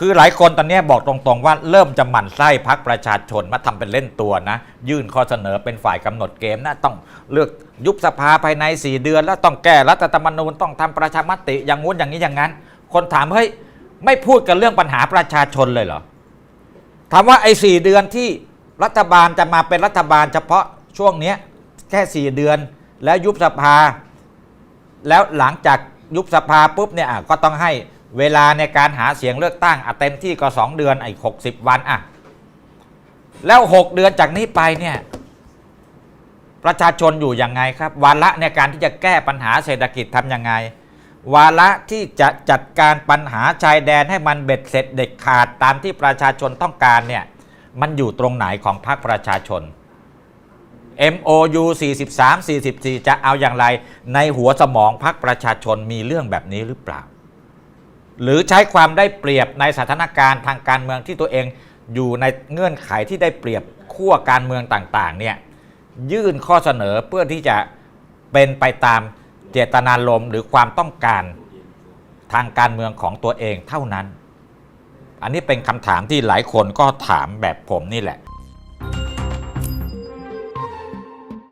คือหลายคนตอนนี้บอกตรงๆว่าเริ่มจะหมั่นไส้พักประชาชนมาทำเป็นเล่นตัวนะ ยื่นข้อเสนอเป็นฝ่ายกำหนดเกมนะต้องเลือกยุบสภาภายใน 4 เดือน แล้วต้องแก้รัฐธรรมนูญต้องทำประชามติอย่างงู้นอย่างนี้อย่างนั้น คนถามเฮ้ยไม่พูดกันเรื่องปัญหาประชาชนเลยเหรอถามว่าไอ้สเดือนที่รัฐบาลจะมาเป็นรัฐบาลเฉพาะช่วงเนี้ยแค่ 4 เดือน แล้วยุบสภา แล้วหลังจากยุบสภาปุ๊บเนี่ยก็ต้องให้ เวลาในการหาเสียงเลือกตั้งอะเต็มที่ก็ 2 เดือนไอ้หกสิบวันอะแล้ว 6 เดือนจากนี้ไปเนี่ยประชาชนอยู่ยังไงครับ วาระในการที่จะแก้ปัญหาเศรษฐกิจทำยังไง วาระที่จะจัดการปัญหาชายแดนให้มันเบ็ดเสร็จเด็ดขาดตามที่ประชาชนต้องการเนี่ยมันอยู่ตรงไหนของพรรคประชาชน MOU 43 44 จะเอาอย่างไร ในหัวสมองพรรคประชาชนมีเรื่องแบบนี้หรือเปล่า หรือใช้ความได้เปรียบในสถานการณ์ทางการเมืองที่ตัวเองอยู่ในเงื่อนไขที่ได้เปรียบขั้วการเมืองต่างๆเนี่ยยื่นข้อเสนอเพื่อที่จะเป็นไปตามเจตนารมณ์หรือความต้องการทางการเมืองของตัวเองเท่านั้น อันนี้เป็นคำถามที่หลายคนก็ถามแบบผมนี่แหละ